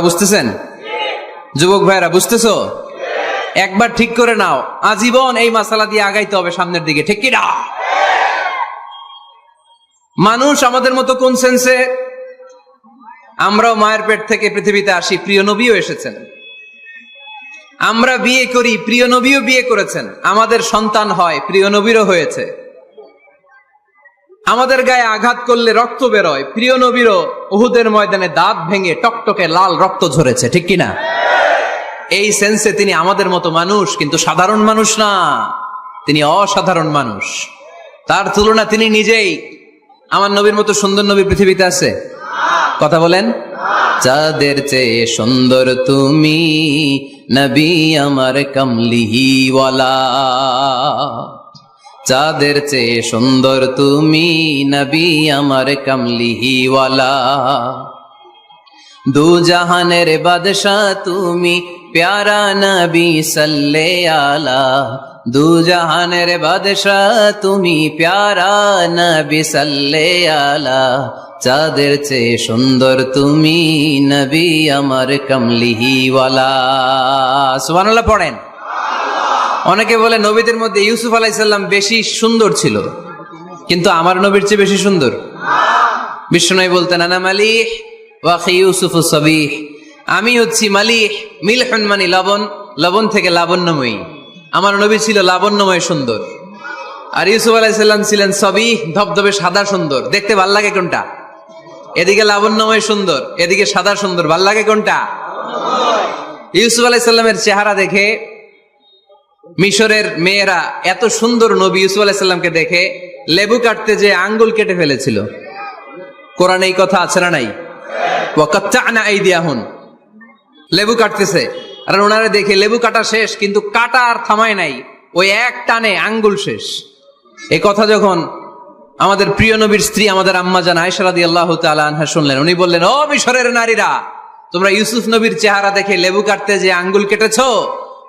বুঝতেছেন? যুবক ভাইরা, বুঝতেছো? একবার ঠিক করে নাও, আজীবন এই মাসালা দিয়ে আগাইতে হবে সামনের দিকে, ঠিক কি না মানুষ আমাদের মতো কোন সেন্সে আমরাও মায়ের পেট থেকে পৃথিবীতে আসি, প্রিয় নবীও এসেছেন। আমরা বিয়ে করি, প্রিয় নবীও বিয়ে করেছেন। আমাদের সন্তান হয়, প্রিয় নবীরও হয়েছে। আমাদের গায়ে আঘাত করলে রক্ত বেরোয়। প্রিয় নবীরও উহুদের ময়দানে দাঁত ভেঙে টকটকে লাল রক্ত ঝরেছে, ঠিক কিনা? এই সেন্সে তিনি আমাদের মতো মানুষ, কিন্তু সাধারণ মানুষ না। তিনি অসাধারণ মানুষ। তার তুলনা তিনি নিজেই। আমার নবীর মতো সুন্দর নবী পৃথিবীতে আছে? কথা বলেন। চাঁদের চেয়ে সুন্দর তুমি নবী আমার কমলিহিওয়ালা। চাঁদের চেয়ে সুন্দর তুমি নবী আমার কমলিহিওয়ালা। দু জাহানের বাদশাহ তুমি প্যারা নবী সাল্লে আলা। দু জাহানের বাদশাহ তুমি প্যারা নবী সাল্লে আলা। চাঁদের চেয়ে সুন্দর তুমি নবী আমার কমলিহিওয়ালা। সুবহানাল্লাহ পড়েন। অনেকে বলে নবীদের মধ্যে ইউসুফ আলাইসাল্লাম বেশি সুন্দর ছিল। কিন্তু আমার নবীর চেয়ে বেশি সুন্দর। বিষ্ণু বলতেন, আনা মালিহ ওয়াখি ইউসুফ সবিহ। আমি হচ্ছি মালিহ, মিলহন মানি লবণ লবণ থেকে লাবণ্যময়ী। আমার নবী ছিল লাবণ্যময় সুন্দর। আর ইউসুফ আলাইসাল্লাম ছিলেন সবিহ, ধবধবে সাদা সুন্দর। দেখতে ভালো লাগে কোনটা? এদিকে লাবণ্যময় সুন্দর, এদিকে সাদা সুন্দর। ভালো লাগে কোনটা? ইউসুফ আলাইসাল্লামের চেহারা দেখে মিশরের মেয়েরা এত সুন্দর নবী ইউসুফ আলাইসাল্লামকে দেখে লেবু কাটতে যে আঙ্গুল কেটে ফেলেছিল। কোরআন এই কথা আছে না নাই? ওয়াকাত্তানা আইদিয়াহুন। লেবু কাটতেছে। আর ওনারা দেখে লেবু কাটা শেষ, কিন্তু কাটা আর থামায় নাই। ওই এক টানে আঙ্গুল শেষ। এই কথা যখন আমাদের প্রিয় নবীর স্ত্রী আমাদের আম্মা জান আয়সারাদি আল্লাহ আনহা শুনলেন, উনি বললেন, ও মিশরের নারীরা, তোমরা ইউসুফ নবীর চেহারা দেখে লেবু কাটতে যে আঙ্গুল কেটেছো?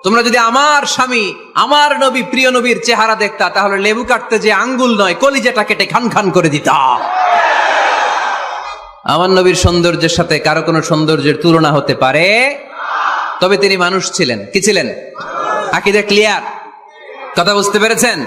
তোমরা যদি আমার স্বামী, আমার নবী, প্রিয় নবীর চেহারা দেখতা, তাহলে লেবু কাটতে যে আঙ্গুল নয়, কলিজাটা কেটে খান খান করে দিতা। আমার নবীর সৌন্দর্যের সাথে কারও কোনো সৌন্দর্যের তুলনা হতে পারে? তবে তিনি মানুষ ছিলেন। কি ছিলেন? আকিদা ক্লিয়ার? কথা বুঝতে পেরেছেন?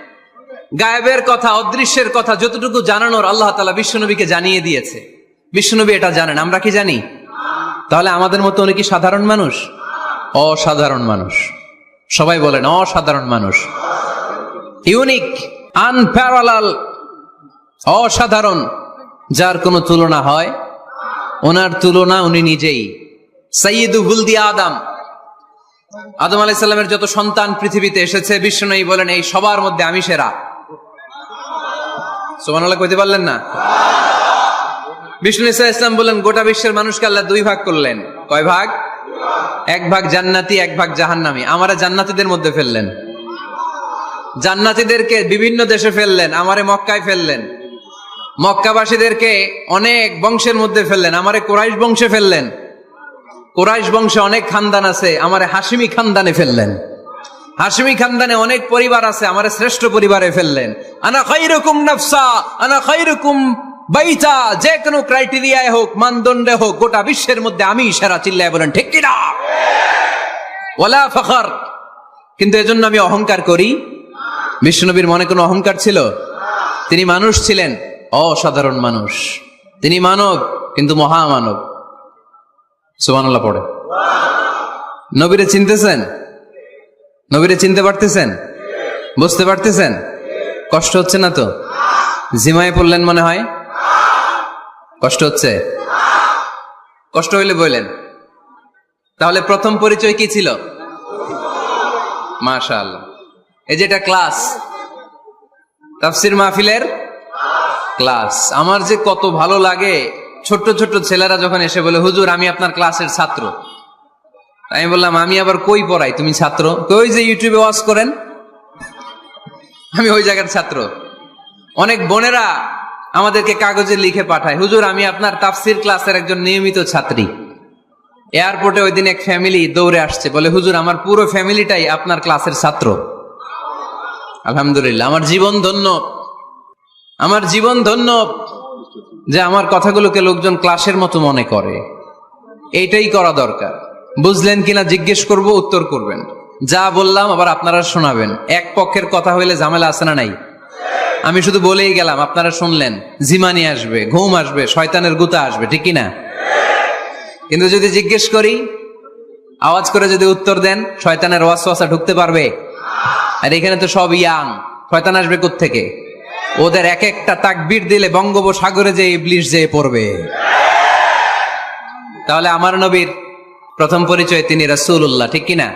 গায়েবের কথা, অদৃশ্যের কথা যতটুকু জানানোর আল্লাহ তালা বিশ্বনবীকে জানিয়ে দিয়েছে। বিশ্বনবী এটা জানেন, আমরা কি জানি? তাহলে আমাদের মতো উনি কি সাধারণ মানুষ? অসাধারণ মানুষ। সবাই বলেন, অসাধারণ মানুষ। ইউনিক, আনপ্যারালাল, অসাধারণ, যার কোনো তুলনা হয়? ওনার তুলনা উনি নিজেই। সৈয়দ হুলদি আদম। আদম আলাইসাল্লামের যত সন্তান পৃথিবীতে এসেছে বিষ্ণু বলেন, এই সবার মধ্যে আমি সেরা। সোমান আল্লাহ কইতে পারলেন না? বিষ্ণু ইসা ইসলাম বললেন, গোটা বিশ্বের মানুষকে আল্লাহ দুই ভাগ করলেন। কয় ভাগ? এক ভাগ জান্নাতি, এক ভাগ জাহান্নামি। আমারা জান্নাতিদের মধ্যে ফেললেন। জান্নাতিদেরকে বিভিন্ন দেশে ফেললেন, আমারে মক্কায় ফেললেন। মক্কাবাসীদেরকে অনেক বংশের মধ্যে ফেললেন, আমারে কোরাইশ বংশে ফেললেন। কোরাইশ বংশে অনেক খানদান আছে, আমারে হাসিমি খানদানে ফেললেন। হাসিমি খানদানে অনেক পরিবার আছে, আমার শ্রেষ্ঠ পরিবারে ফেললেন। আনা খৈরকুম নফসা, আনা খৈরকুম বাইতা, যে কোনো ক্রাইটেরিয়ায় হোক, মানদণ্ডে হোক, গোটা বিশ্বের মধ্যে আমি সেরা চিল্লায় বলেন, ঠিক কিনা? ওলা ফখর। কিন্তু এজন্য আমি অহংকার করি। বিষ্ণুনবীর মনে কোনো অহংকার ছিল? তিনি মানুষ ছিলেন, অসাধারণ মানুষ। তিনি মানব, কিন্তু মহামানব। সুবহানাল্লাহ পড়ে। নবীরে চিনতেছেন? নবীরে চিনতে পারতেছেন? বুঝতে পারতেছেন? কষ্ট হচ্ছে না তো? জিমায় পড়লেন মনে হয়? কষ্ট হচ্ছে? কষ্ট হইলে বললেন তাহলে প্রথম পরিচয় কি ছিল? মাশাআল্লাহ। এই যে এটা ক্লাস, তাফসির মাহফিলের ক্লাস। আমার যে কত ভালো লাগে, ছোট্ট ছোট্ট ছেলেরা যখন এসে বলে, হুজুর, আমি আপনার ক্লাসের ছাত্র। আমি বললাম, আমি আবার কই পড়াই? তুমি ছাত্র? কই যে ইউটিউবে ওয়াজ করেন। আমি ওই জায়গার ছাত্র। অনেক বোনেরা আমাদেরকে কাগজে লিখে পাঠায়। হুজুর, আমি আপনার তাফসির ক্লাসের একজন নিয়মিত ছাত্রী। এয়ারপোর্টে ওই দিন এক ফ্যামিলি দৌড়ে আসছে। বলে, হুজুর, আমার পুরো ফ্যামিলিটাই আপনার ক্লাসের ছাত্র। আলহামদুলিল্লাহ, আমার জীবন ধন্য। আমার জীবন ধন্য যে আমার কথাগুলোকে লোকজন ক্লাসের মতো মনে করে। এইটাই করা দরকার। বুঝলেন কিনা জিজ্ঞেস করব, উত্তর করবেন। যা বললাম আবার আপনারা শোনাবেন। এক পক্ষের কথা হইলে ঝামেলা আছে না নাই? আমি শুধু বলেই গেলাম, আপনারা শুনলেন। জিমানি আসবে, ঘুম আসবে, শয়তানের গুতা আসবে, ঠিক কিনা? কিন্তু যদি জিজ্ঞেস করি, আওয়াজ করে যদি উত্তর দেন, শয়তানের ওয়াসওয়াসা ঢুকতে পারবে? আর এখানে তো সব ইয়াং। শয়তান আসবে থেকে ওদের এক একটা তাকবীর দিলে বঙ্গোপসাগরে যে ইবলিশ যেয়ে পড়বে। তাহলে আমার নবীর প্রথম পরিচয় তিনি রাসুল উল্লাহ ঠিক কিনা?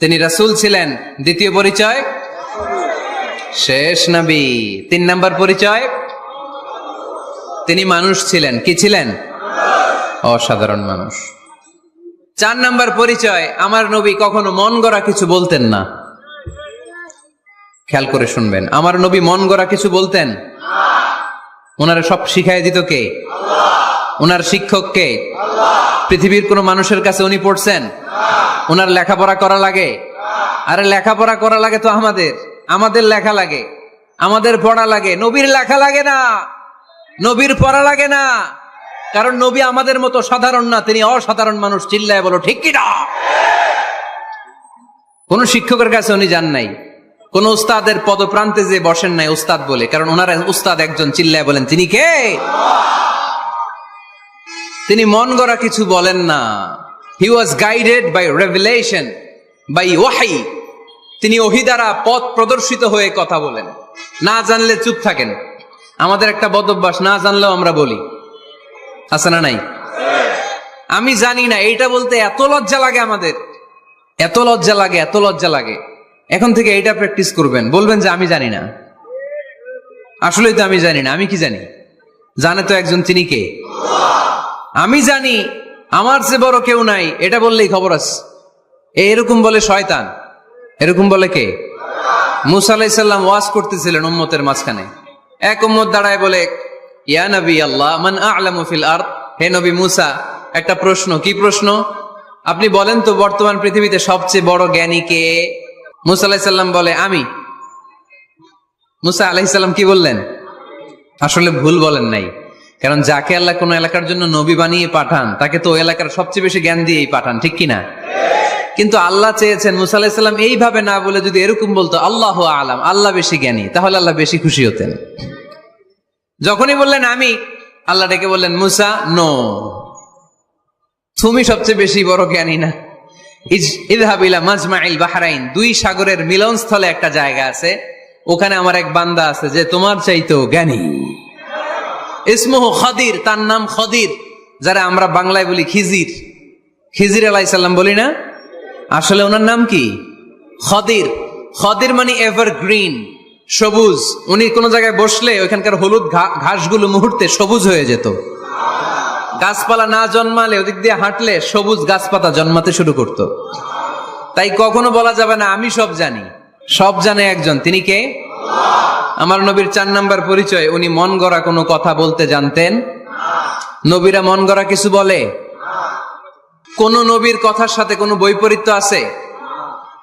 তিনি রাসূল ছিলেন। দ্বিতীয় পরিচয়? শেষ নবী। তিন নাম্বার পরিচয়? তিনি মানুষ ছিলেন। কি ছিলেন? অসাধারণ মানুষ। চার নাম্বার পরিচয়, আমার নবী কখনো মন গড়া কিছু বলতেন না। খেয়াল করে শুনবেন, আমার নবী মন গড়া কিছু বলতেন? ওনারা সব শিখাই দিত কে? ওনার শিক্ষক কে? পৃথিবীর কোন মানুষের কাছে উনি পড়ছেন? ওনার লেখাপড়া করা লাগে? আরে লেখাপড়া করা লাগে তো আমাদের। আমাদের লেখা লাগে। আমাদের পড়া লাগে। নবীর লেখা লাগে না। নবীর পড়া লাগে না। কারণ নবী আমাদের মতো সাধারণ না, তিনি অসাধারণ মানুষ। চিল্লায় বলো, ঠিক কিনা? কোন শিক্ষকের কাছে উনি যান নাই। কোন উস্তাদের পদপ্রান্তে যে বসেন নাই উস্তাদ বলে। কারণ ওনারা উস্তাদ একজন, চিল্লায় বলেন, তিনি কে? তিনি মন গড়া কিছু বলেন না। He was guided by revelation by ওয়াহাই তিনি ওহি দ্বারা পথ প্রদর্শিত হয়ে কথা বলেন। না জানলে চুপ থাকেন। আমাদের একটা বদ অভ্যাস না জানলেও আমরা বলি। আছে না নাই? আমি জানি না, এইটা বলতে এত লজ্জা লাগে আমাদের। এত লজ্জা লাগে, এত লজ্জা লাগে। এখন থেকে এইটা প্র্যাকটিস করবেন। বলবেন যে, আমি জানি না। আসলেই তো আমি জানি না, আমি কি জানি? জানে তো একজন, তিনি কে? আমি জানি আমার চেয়ে বড় কেউ নাই, এটা বললেই খবর আছে। এরকম বলে শয়তান, এরকম বলে কে? মুসা আলাইসাল্লাম ওয়াজ করতেছিলেন উম্মতের মাঝখানে। এক উম্মত দাঁড়ায় বলে, ইয়া নবী আল্লাহ, মান আলামু ফিল হে নবী মুসা, একটা প্রশ্ন, কি প্রশ্ন? আপনি বলেন তো, বর্তমান পৃথিবীতে সবচেয়ে বড় জ্ঞানী কে? মুসা আলাইসাল্লাম বলে, আমি। মুসা আলাইসাল্লাম কি বললেন? আসলে ভুল বলেন নাই। কারণ যাকে আল্লাহ কোন এলাকার জন্য নবী বানিয়ে পাঠান, তাকে তো এলাকার সবচেয়ে বেশি জ্ঞান দিয়েই পাঠান, ঠিক কিনা? কিন্তু আল্লাহ চেয়েছেন, মুসা আলাহিসাল্লাম এইভাবে না বলে যদি এরকম বলতো, আল্লাহ আলাম, আল্লাহ বেশি জ্ঞানী তাহলে আল্লাহ বেশি খুশি হতেন। যখনই বললেন আমি, আল্লাহ ডেকে বললেন, মুসা, নো, তুমি সবচেয়ে বেশি বড় জ্ঞানী না। বাহরাইন, দুই সাগরের মিলনস্থলে একটা জায়গা আছে, ওখানে আমার এক বান্দা আছে যে তোমার চাইতেও জ্ঞানী। ইসমহ খদির, তার নাম খদির, যারা আমরা বাংলায় বলি খিজির। খিজির আলাইসাল্লাম বলি না? আসলে ওনার নাম কি? খদির। খদির মানে এভার গ্রিন সবুজ। উনি কোন জায়গায় বসলে ওইখানকার হলুদ ঘাসগুলো মুহূর্তে সবুজ হয়ে যেত। গাছপালা না জন্মালে ওদিক দিয়ে হাঁটলে সবুজ গাছপাতা জন্মাতে শুরু করত। তাই কখনো বলা যাবে না, আমি সব জানি। সব জানে একজন, তিনি কে? আমার নবীর চার নাম্বার পরিচয়, উনি মন গড়া কোনো কথা বলতে জানতেন? নবীরা মন গড়া কিছু বলে? কোন নবীর কথার সাথে কোনো বৈপরীত্য আছে?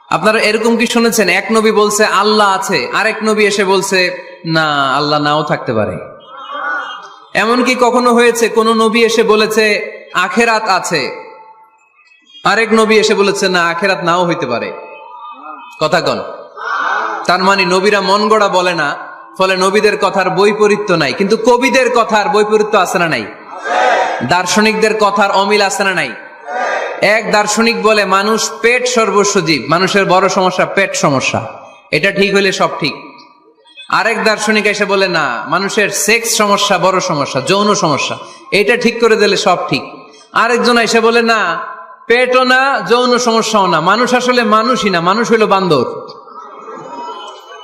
আপনারা এরকম কি শুনেছেন? এক নবী বলছে, আল্লাহ আছে। আরেক নবী এসে বলছে, না, আল্লাহ নাও থাকতে পারে। এমনকি কখনো হয়েছে, কোন নবী এসে বলেছে, আখেরাত আছে। আরেক নবী এসে বলেছে, না, আখেরাত নাও হইতে পারে। কথা কন। তার মানে নবীরা মন গড়া বলে না, ফলে নবীদের কথার বৈপরীত্য নাই। কিন্তু কবিদের কথার বৈপরীত্য আছে না নাই? দার্শনিকদের কথার অমিল আছে না নাই? এক দার্শনিক বলে, মানুষ পেট সর্বস্ব জীব মানুষের বড় সমস্যা পেট সমস্যা। এটা ঠিক হইলে সব ঠিক। আরেক দার্শনিক এসে বলে, না, মানুষের সেক্স সমস্যা, বড় সমস্যা, যৌন সমস্যা, এটা ঠিক করে দিলে সব ঠিক। আরেকজন এসে বলে, না, পেটও না, যৌন সমস্যাও না। মানুষ আসলে মানুষই না, মানুষ হইল বান্দর।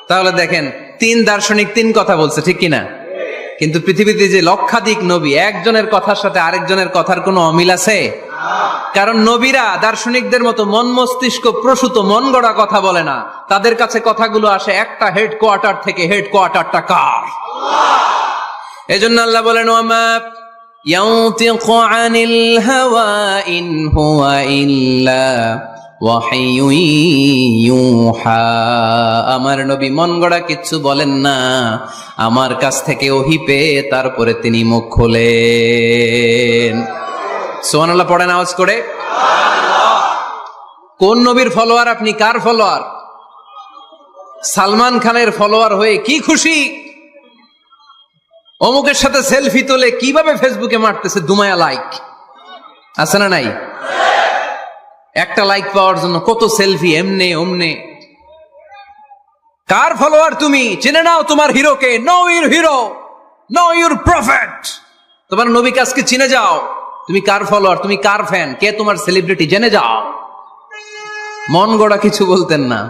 তাহলে দেখেন তিন দার্শনিক তিন কথা বলছে ঠিক কিনা কিন্তু পৃথিবীতে যে লক্ষাধিক নবী একজনের কথার সাথে আরেকজনের কথার কোনো অমিল আছে কারণ নবীরা দার্শনিকদের মতো মন মস্তিষ্ক প্রসূত মন গড়া কথা বলে না তাদের কাছে কথাগুলো আসে একটা হেড কোয়ার্টার থেকে হেড কোয়ার্টারটা কার এজন্য আল্লাহ বলেন ওয়ামা ينطق عن الهوى إن هو إلا وحي يوحى আমার নবী মন গড়া কিচ্ছু বলেন না। আমার কাছ থেকে ওহি পেয়ে তারপরে তিনি মুখ খোলেন। সোহানাল্লাহ পড়েন আওয়াজ করে। কোন নবীর ফলোয়ার, আপনি কার ফলোয়ার? সালমান খানের ফলোয়ার হয়ে কি খুশি? অমুকের সাথে সেলফি তোলে কীভাবে ফেসবুকে মারতেছে দুমায়া লাইক? আছে না নাই? একটা লাইক পাওয়ার জন্য কত সেলফি এমনে, অমনে। কার ফলোয়ার তুমি? চিনে নাও তোমার হিরোকে। Know your hero know your prophet তোমার নবীকে আজকে চিনে যাও। তুমি কার ফলোয়ার তুমি কার ফ্যান কে তোমার সেলিব্রিটি জেনে যাও। মন গড়া কিছু বলতেন না।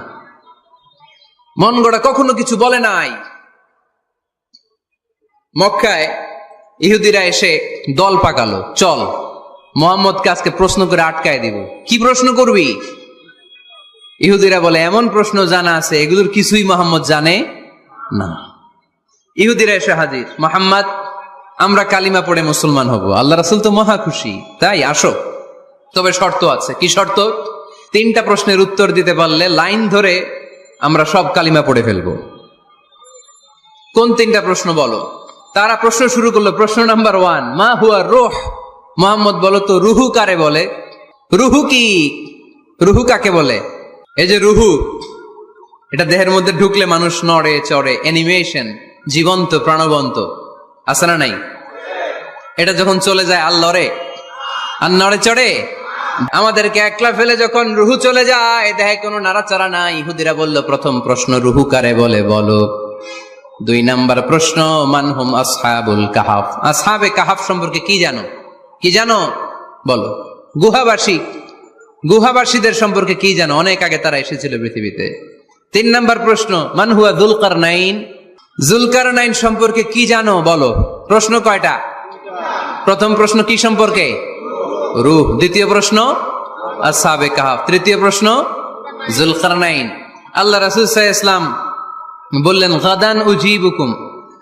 মন গড়া কখনো কিছু বলে নাই। মক্কায় ইহুদিরা এসে দল পাকালো। চল। মোহাম্মদকে আজকে প্রশ্ন করে আটকায় দিব। কি প্রশ্ন করবি? ইহুদিরা বলে, এমন প্রশ্ন জানা আছে, এগুলোর কিছুই মোহাম্মদ জানে না। ইহুদিরা এসে হাজির, মোহাম্মদ, আমরা কালিমা পড়ে মুসলমান হব। আল্লাহ রাসুল তো মহা খুশি। তাই, আসো। তবে শর্ত আছে। কি শর্ত? তিনটা প্রশ্নের উত্তর দিতে পারলে লাইন ধরে আমরা সব কালিমা পড়ে ফেলব। কোন তিনটা প্রশ্ন বলো? তারা প্রশ্ন শুরু করল, প্রশ্ন নাম্বার ওয়ান, মা হুয়া রোহ? মোহাম্মদ বলো তো, রুহু কারে বলে? রুহু কি? রুহু কাকে বলে? এই যে রুহু, এটা দেহের মধ্যে ঢুকলে মানুষ নড়ে, চড়ে অ্যানিমেশন জীবন্ত, প্রাণবন্ত। আছে না নাই? এটা যখন চলে যায় আর লড়ে আর নড়ে চড়ে? আমাদেরকে একলা ফেলে যখন রুহু চলে যায় দেহে কোনো নাড়াচাড়া নাই। ইহুদিরা বলল, প্রথম প্রশ্ন, রুহু কারে বলে? বলো। দুই নাম্বার প্রশ্ন মানহুম আসহাবুল কাহাফ? আসহাবে কাহাফ সম্পর্কে কি জানো? কি জানো? বলো। গুহাবাসী। গুহাবাসীদের সম্পর্কে কি জানো? অনেক আগে তারা এসেছিল পৃথিবীতে। তিন নাম্বার প্রশ্ন, মান হুয়া দুলকার নাইন জুলকার নাইন সম্পর্কে কি জানো? বলো। প্রশ্ন কয়টা? প্রথম প্রশ্ন কি সম্পর্কে? রুহ। দ্বিতীয় প্রশ্ন আসহাবে কাহাফ। তৃতীয় প্রশ্ন জুলকার নাইন আল্লাহ রাসুল ইসলাম বললেন, গাদান উজিবুকুম।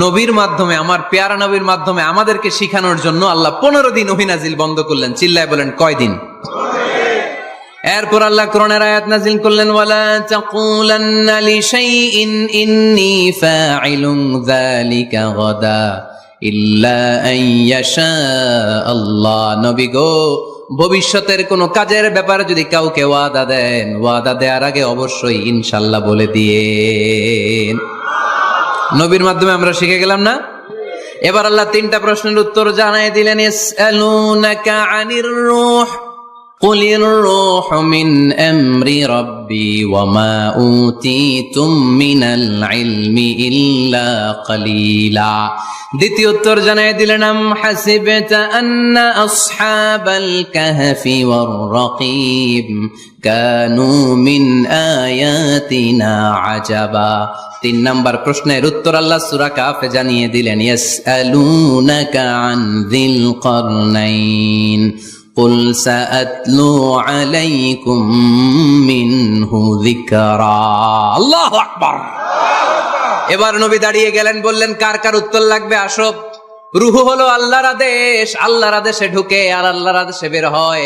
নবীর মাধ্যমে, আমার পেয়ারা নবীর মাধ্যমে আমাদেরকে শিখানোর জন্য আল্লাহ পনেরো দিন ওহিনাজিল বন্ধ করলেন। চিল্লায় বলেন কয়দিন এরপর আল্লাহ কোরআনের আয়াত নাজিল করলেন, ওয়ালা আল্লাহ। নবী গো, ভবিষ্যতের কোনো কাজের ব্যাপারে যদি কাউকে ওয়াদা দেন, ওয়াদা দেওয়ার আগে অবশ্যই ইনশাল্লাহ বলে দিয়েন। নবীর মাধ্যমে আমরা শিখে গেলাম না? এবার আল্লাহ তিনটা প্রশ্নের উত্তর জানাই দিলেন قل الروح من أمر ربي وما أوتيتم من العلم إلا قليلا দ্বিতীয় উত্তর জানাই দিলেন আম হাসিবতা আন্না আসহাবাল কাহফি ওয়ার রাকিব কানু মিন আয়াতিনা আজাবা তিন নাম্বার প্রশ্নের উত্তর আল্লাহ সূরা কাফে জানিয়ে দিলেন ইয়াসআলুনাকা আন যিল কারনাইন قل سأتلو عليكم منه ذكرا الله أكبر এবার নবী দাঁড়িয়ে গেলেন বললেন কার কার উত্তর লাগবে আসো রুহু হলো আল্লাহর আদেশ আল্লাহর আদেশে ঢুকে আর আল্লাহর আদেশে বের হয়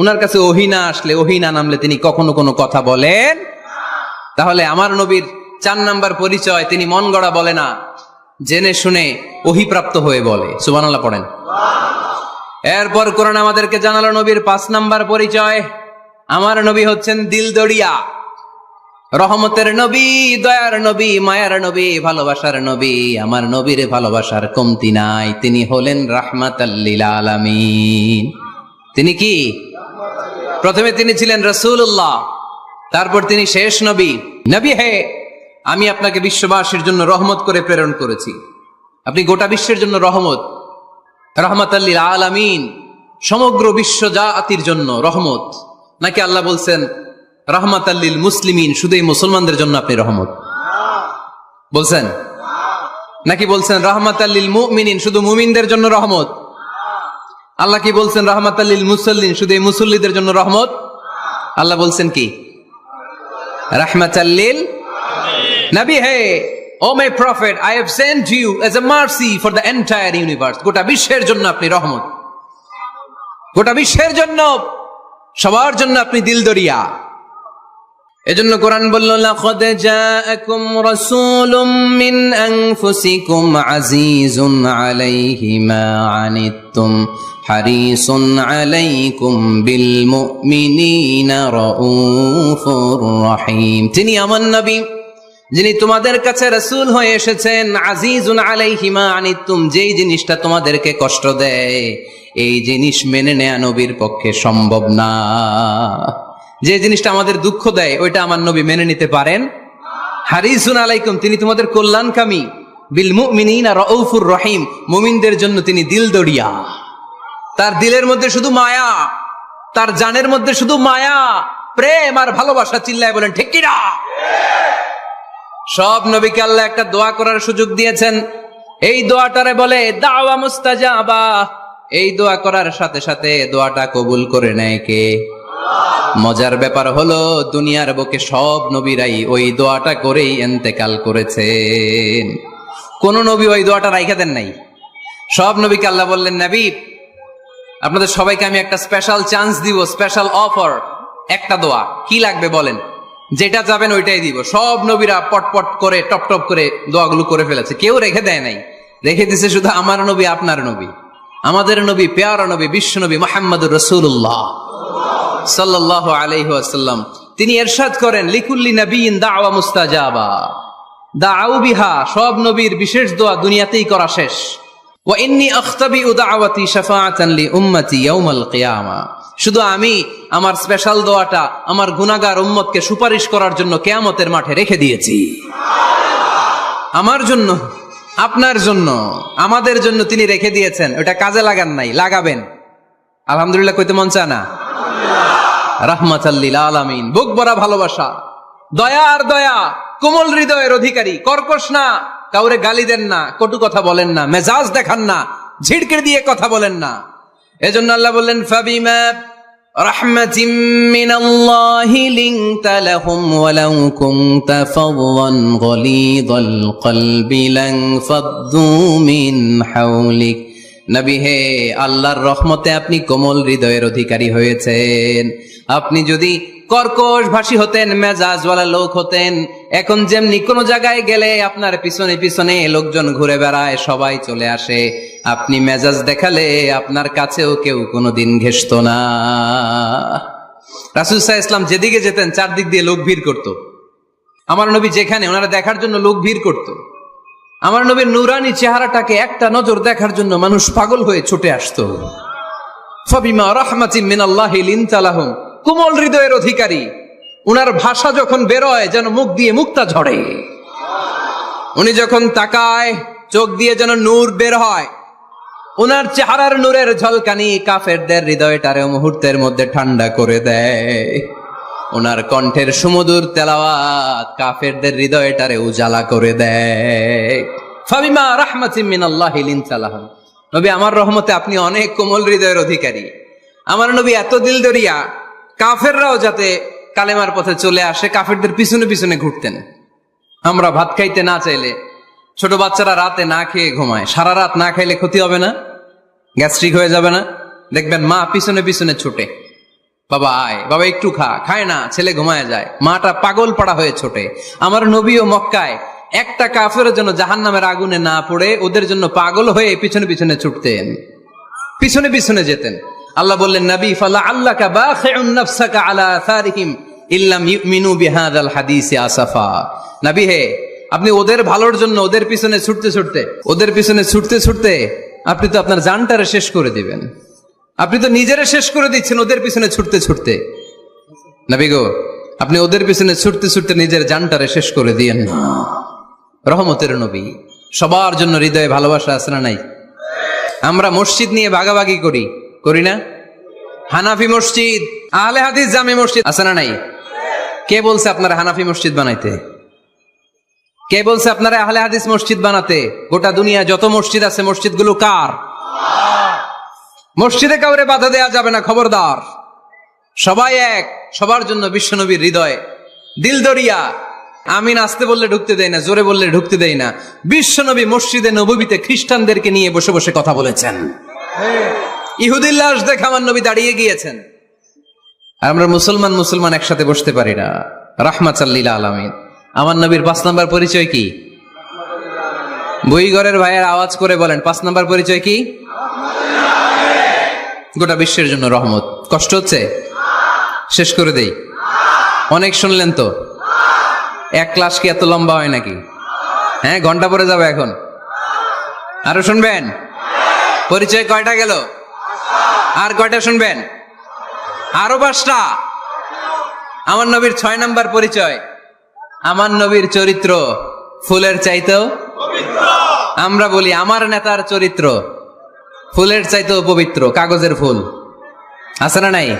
ওনার কাছে ওহিনা আসলে ওহিনা নামলে তিনি কখনো কোনো কথা বলেন তাহলে আমার নবীর চার নাম্বার পরিচয় তিনি মন গড়া বলে না, জেনে শুনে ওহিপ্রাপ্ত হয়ে বলে। সুবহানাল্লাহ পড়েন। এরপর কোরআন আমাদেরকে জানালো নবীর পাঁচ নাম্বার পরিচয়। আমার নবী হচ্ছেন দিলদড়িয়া রহমতের নবী, দয়ার নবী, মায়ার নবী, ভালোবাসার নবী। আমার নবীর ভালোবাসার কমতি নাই। তিনি হলেন রাহমাতাল্লিল আলামিন। তিনি কি? প্রথমে তিনি ছিলেন রসুল্লাহ তারপর তিনি শেষ নবী। নবী হে, আমি আপনাকে বিশ্ববাসীর জন্য রহমত করে প্রেরণ করেছি। আপনি গোটা বিশ্বের জন্য রহমত রহমতাল্লিল আলামিন, সমগ্র বিশ্ব জাতির জন্য রহমত। নাকি আল্লাহ বলছেন রহমত আল্লিল মুসলিমিন, শুধু এই মুসলমানদের জন্য আপনি রহমত? বলছেন? নাকি বলছেন রহমত আল্লিল মুমিনিন, শুধু মুমিনদের জন্য রহমত? আল্লাহ কি বলছেন? রহমত আল্লিল মুসল্লিন, শুধু এই মুসল্লিদের জন্য রহমত? আল্লাহ বলছেন কি? রহমত আল্লিল নবী, হে, o my prophet, I have sent you as a mercy for the entire universe. গোটা বিশ্বের জন্য আপনি রহমত। গোটা বিশ্বের জন্য, সবার জন্য আপনি দিলদরিয়া। এজন্য কোরআন বলল, লাকাদ জাআকুম রাসূলুম মিন আনফুসিকুম আজিজুন আলাইহি মা আনিতুম হারিসুন আলাইকুম বিল মুমিনিনা রাউফুর রহিম। তিনি আমার নবী, যিনি তোমাদের কাছে রসুল হয়ে এসেছেন আজিজুন আলাইহিমা আনিতুম যেই জিনিসটা তোমাদেরকে কষ্ট দেয়, এই জিনিস মেনে নেয়া নবীর পক্ষে সম্ভব না। যে জিনিসটা আমাদের দুঃখ দেয়, ওইটা আমার নবী মেনে নিতে পারেন। হারিসুন আলাইকুম, তিনি তোমাদের কল্যাণকামী। বিল রউফুর রহিম, মুমিনদের জন্য তিনি দিল দড়িয়া তার দিলের মধ্যে শুধু মায়া, তার জানের মধ্যে শুধু মায়া, প্রেম আর ভালোবাসা চিল্লায় বলেন, ঠিক কিনা? সব নবীকে আল্লাহ একটা দোয়া করার সুযোগ দিয়েছেন। এই দোয়াটারে বলে, দাওয়া মুস্তাজা মুস্তাজাবা। এই দোয়া করার সাথে সাথে দোয়াটা কবুল করে নেয় কে? মজার ব্যাপার হলো, দুনিয়ার বুকে সব নবীরাই ওই দোয়াটা করেই এন্তেকাল করেছেন। কোন নবী ওই দোয়াটা রাইখা দেন নাই। সব নবীকে আল্লাহ বললেন, নবী, আপনাদের সবাইকে আমি একটা স্পেশাল চান্স দিব স্পেশাল অফার একটা দোয়া। কি লাগবে বলেন? যেটা যাবেন ওইটাই দিব। সব নবীরা পটপট করে, টপ টপ করে দোয়াগুলো করে ফেলেছে। কেউ রেখে দেয় নাই। রেখে দিছে শুধু আমার নবী, আপনার নবী। আমাদের নবী, পেয়ারা নবী, বিশ্ব নবী মোহাম্মদুর রসুল্লাহ সাল্লাহ তিনি এরশাদ করেন, লিকুল্লি নবীন দাওয়া মুস্তাজাবা। বিহা, সব নবীর বিশেষ দোয়া দুনিয়াতেই করা শেষ। শুধু আমি আমার স্পেশাল দোয়াটা আমার গুনাহগার উম্মতকে সুপারিশ করার জন্য কেয়ামতের মাঠে রেখে দিয়েছি। আমার জন্য, আপনার জন্য, আমাদের জন্য তিনি রেখে দিয়েছেন। ওটা কাজে লাগান নাই, লাগাবেন। আলহামদুলিল্লাহ, কইতে মন চা না? রাহমাতাল্লিল আলামিন। বুক ভরা ভালোবাসা। দয়া আর দয়া, কোমল হৃদয়ের অধিকারী, কর্কশ না, কাউরে গালি দেন না, কটু কথা বলেন না, মেজাজ দেখান না, ঝিড়কির দিয়ে কথা বলেন না। এজন্য আল্লাহ বললেন, ফাবিমা রাহমাতিম মিনাল্লাহি লিনতা লাহুম কুনতা কলবি মিন হাওলিক নবী হে, আল্লাহর রহমতে আপনি কোমল হৃদয়ের অধিকারী হয়েছেন। আপনি যদি কর্কশ ভাষী হতেন, মেজাজওয়ালা লোক হতেন, এখন যেমনি কোনো জায়গায় গেলে আপনার পিছনে পিছনে লোকজন ঘুরে বেড়ায়, সবাই চলে আসে। আপনি মেজাজ দেখালে আপনার কাছেও কেউ কোনোদিন ঘেসত না। রাসুল সাহা ইসলাম যেদিকে যেতেন, চারদিক দিয়ে লোক ভিড় করত। আমার নবী যেখানে, ওনারা দেখার জন্য লোক ভিড় করত। আমার নবীর নুরানি চেহারাটাকে একটা নজর দেখার জন্য মানুষ পাগল হয়ে ছুটে আসতো। ফাবিমা রাহমাতিম মিনাল্লাহি লিনতালাহুম কোমল হৃদয়ের অধিকারী। উনার ভাষা যখন বেরোয়, যেন মুখ দিয়ে মুক্তা ঝরে। উনি যখন তাকায়, চোখ দিয়ে যেন নূর বের হয়। ওনার চেহারার নূরের ঝলকানি কাফেরদের হৃদয়টারে মুহূর্তের মধ্যে ঠান্ডা করে দেয়। ওনার কণ্ঠের সুমধুর তেলাওয়াত কাফেরদের হৃদয়টারে উজালা করে দেয়। ফাবিমা রাহমাতিম মিনাল্লাহি লিনতালাহুম। নবী, আমার রহমতে আপনি অনেক কোমল হৃদয়ের অধিকারী। আমার নবী এত দিল দরিয়া, কাফেররাও যাতে কালেমার পথে চলে আসে, কাফেরদের পিছনে পিছনে ঘুরতেন। আমরা ভাত খাইতে না চাইলে, ছোট বাচ্চারা রাতে না খেয়ে ঘুমায়। সারা রাত না খাইলে ক্ষতি হবে না? গ্যাস্ট্রিক হয়ে যাবে না? দেখবেন মা পিছনে পিছনে ছুটে। বাবা আয়, বাবা একটু খা, খায় না, ছেলে ঘুমায় যায়। মাটা পাগল পাড়া হয়ে ছোটে। আমার নবী ও মক্কায়। একটা কাফের জন্য জাহান নামের আগুনে না পড়ে, ওদের জন্য পাগল হয়ে পিছনে পিছনে ছুটতেন। পিছনে পিছনে যেতেন। আল্লাহ বললেন, নবী, ফালা আল্লাহ কা আলা আসারিহিম ইল্লাম ইউমিনু বিহাদাল হাদিসি আসাফা। নবী হে, আপনি ওদের ভালোর জন্য ওদের পিছনে ছুটতে ছুটতে, ওদের পিছনে ছুটতে ছুটতে আপনি তো আপনার জানটারে শেষ করে দিবেন। আপনি তো নিজেরা শেষ করে দিচ্ছেন ওদের পিছনে ছুটতে ছুটতে। নবী গো, আপনি ওদের পিছনে ছুটতে ছুটতে নিজের জানটারে শেষ করে দিয়েন না। রহমতের নবী, সবার জন্য হৃদয়ে ভালোবাসা আছে না নাই? আমরা মসজিদ নিয়ে ভাগাভাগি করি করি না? হানাফি মসজিদ, আহলে হাদিস জামে মসজিদ আছে না নাই? কে বলছে আপনারা হানাফি মসজিদ বানাইতে? কে বলছে আপনারা আহলে হাদিস মসজিদ বানাতে? গোটা দুনিয়া যত মসজিদ আছে, মসজিদগুলো কার? মসজিদে কাউরে বাধা দেয়া যাবে না, খবরদার। সবাই এক, সবার জন্য বিশ্বনবীর হৃদয়। দিল দরিয়া আমি আসতে বললে ঢুকতে দেয় না, জোরে বললে ঢুকতে দেয় না। বিশ্বনবী মসজিদে নবীতে খ্রিস্টানদেরকে নিয়ে বসে বসে কথা বলেছেন। ইহুদির দেখে আমার নবী দাঁড়িয়ে গিয়েছেন। আমরা মুসলমান মুসলমান একসাথে বসতে পারি না। রাহমাতাল্লিলা আলামিন। আমার নবীর পাঁচ নাম্বার পরিচয় কি? বইঘরের ভাইয়ের আওয়াজ করে বলেন, পাঁচ নাম্বার পরিচয় কি? গোটা বিশ্বের জন্য রহমত। কষ্ট হচ্ছে? শেষ করে দেই। অনেক শুনলেন তো? এক ক্লাস কি এত লম্বা হয় নাকি? হ্যাঁ ঘণ্টা পরে যাবে এখন। আরও শুনবেন? পরিচয় কয়টা গেল? আর কয়টা শুনবেন? আরও পাঁচটা? আমার নবীর ছয় নাম্বার পরিচয়। আমার নবীর চরিত্র ফুলের চাইতেও আমরা বলি আমার নেতার চরিত্র। ফুলের চাইতেও পবিত্র, কাগজের ফুল। আছে না নাই?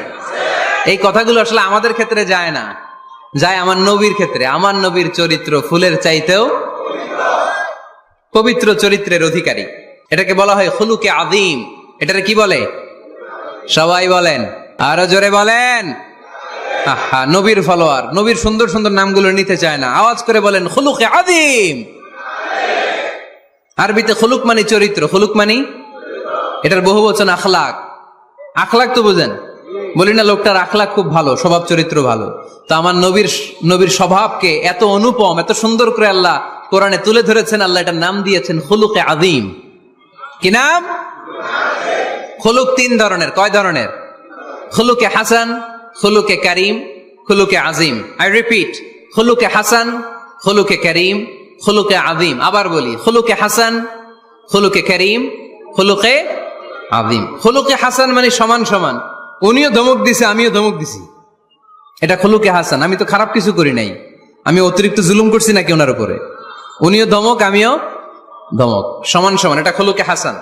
এই কথাগুলো আসলে আমাদের ক্ষেত্রে যায় না। যায় আমার নবীর ক্ষেত্রে। আমার নবীর চরিত্র ফুলের চাইতেও পবিত্র চরিত্রের অধিকারী। এটাকে বলা হয় খুলুকে আদিম এটারে কি বলে? সবাই বলেন। আরও জোরে বলেন। আহা, নবীর ফলোয়ার। নবীর সুন্দর সুন্দর নামগুলো নিতে চায় না। আওয়াজ করে বলেন, খুলুকে আদিম আরবিতে খুলুক মানি চরিত্র। খুলুক মানি এটার বহু বচন আখলাক। আখলাক তো বুঝেন? বলি না লোকটার আখলাক খুব ভালো, স্বভাব চরিত্র ভালো। তো আমার নবীর নবীর স্বভাবকে এত অনুপম, এত সুন্দর করে আল্লাহ কোরআনে তুলে ধরেছেন, আল্লাহ এটার নাম দিয়েছেন খুলুকে আদিম কি নাম? খুলুক তিন ধরনের, কয় ধরনের? খুলুকে হাসান, খুলুকে করিম, খুলুকে আজিম আই রিপিট খুলুকে হাসান, খুলুকে করিম, খুলুকে আজিম আবার বলি, খুলুকে হাসান, খুলুকে করিম, খুলুকে আদিম খুলুকে হাসান মানে সমান সমান। উনিও ধমক দিছে, আমিও ধমক দিছি। এটা খুলুকে হাসান, আমি তো খারাপ কিছু করি নাই। আমি অতিরিক্ত জুলুম করছি নাকি ওনার উপরে? উনিও ধমক, আমিও ধমক। সমান সমান, এটা খুলুকে হাসান।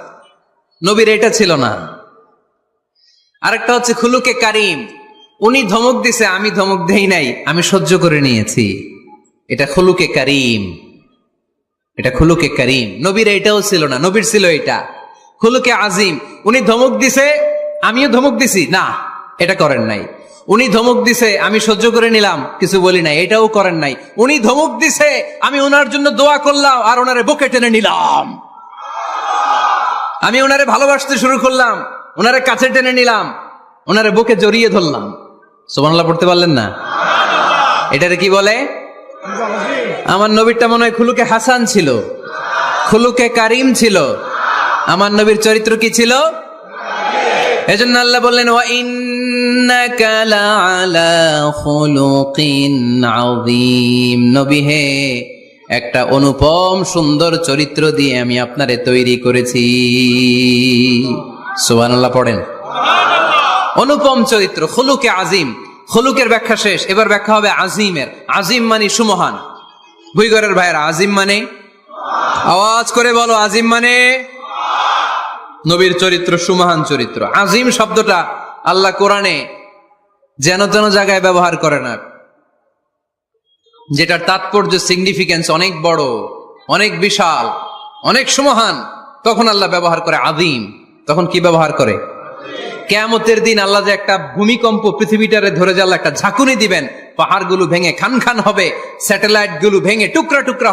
নবীর এটা ছিল না। আরেকটা হচ্ছে খুলুকে কারিম। উনি ধমক দিছে, আমি ধমক দেই নাই, আমি সহ্য করে নিয়েছি। এটা খুলুকে কারিম। এটা খুলুকে কারিম। নবীর এটাও ছিল না, নবীর ছিল এটা। খুলুকে আজিম। উনি ধমক দিছে, আমিও ধমক দিছি। না, এটা করেন নাই। উনি ধমক দিছে, আমি সহ্য করে নিলাম, কিছু বলি নাই, এটাও করেন নাই। উনি ধমক দিছে, আমি ওনার জন্য দোয়া করলাম আর ওনারে বুকে টেনে নিলাম। আমি ওনারে ভালোবাসতে শুরু করলাম ওনারে কাছে টেনে নিলাম ওনারে বুকে জড়িয়ে ধরলাম। সুবহানাল্লাহ, পড়তে পারলেন না? এটারে কি বলে? আমার নবীরটা মনে হয় খুলুকে হাসান ছিল, খুলুকে কারিম ছিল। আমার নবীর চরিত্র কি ছিল? এজন্য আল্লাহ বললেন ওয়া ইন্নাকা লাআলা খুলুকিন আযীম। নবী হে একটা অনুপম সুন্দর চরিত্র দিয়ে আমি আপনারে তৈরি করেছি। সুবহানাল্লাহ পড়েন। অনুপম চরিত্র খুলুকে আজিম খুলুকের ব্যাখ্যা শেষ এবার ব্যাখ্যা হবে আজিমের আজিম মানে সুমহান। ভুইগরের ভাইয়ের আজিম মানে? আওয়াজ করে বলো আজিম মানে? নবীর চরিত্র, সুমহান চরিত্র। আজিম শব্দটা আল্লাহ কোরআনে যেন তেন জায়গায় ব্যবহার করে না। যেটার তাৎপর্য সিগনিফিকেন্স অনেক বড়, অনেক বিশাল, অনেক সুমহান, তখন আল্লাহ ব্যবহার করে আদিম তখন কি ব্যবহার করে? কেয়ামতের দিন আল্লাহ যে একটা ভূমিকম্প পৃথিবীটারে ধরে যে একটা ঝাঁকুনি দিবেন, পাহাড়গুলো ভেঙে খান খান হবে স্যাটেলাইটগুলো ভেঙে টুকরা টুকরা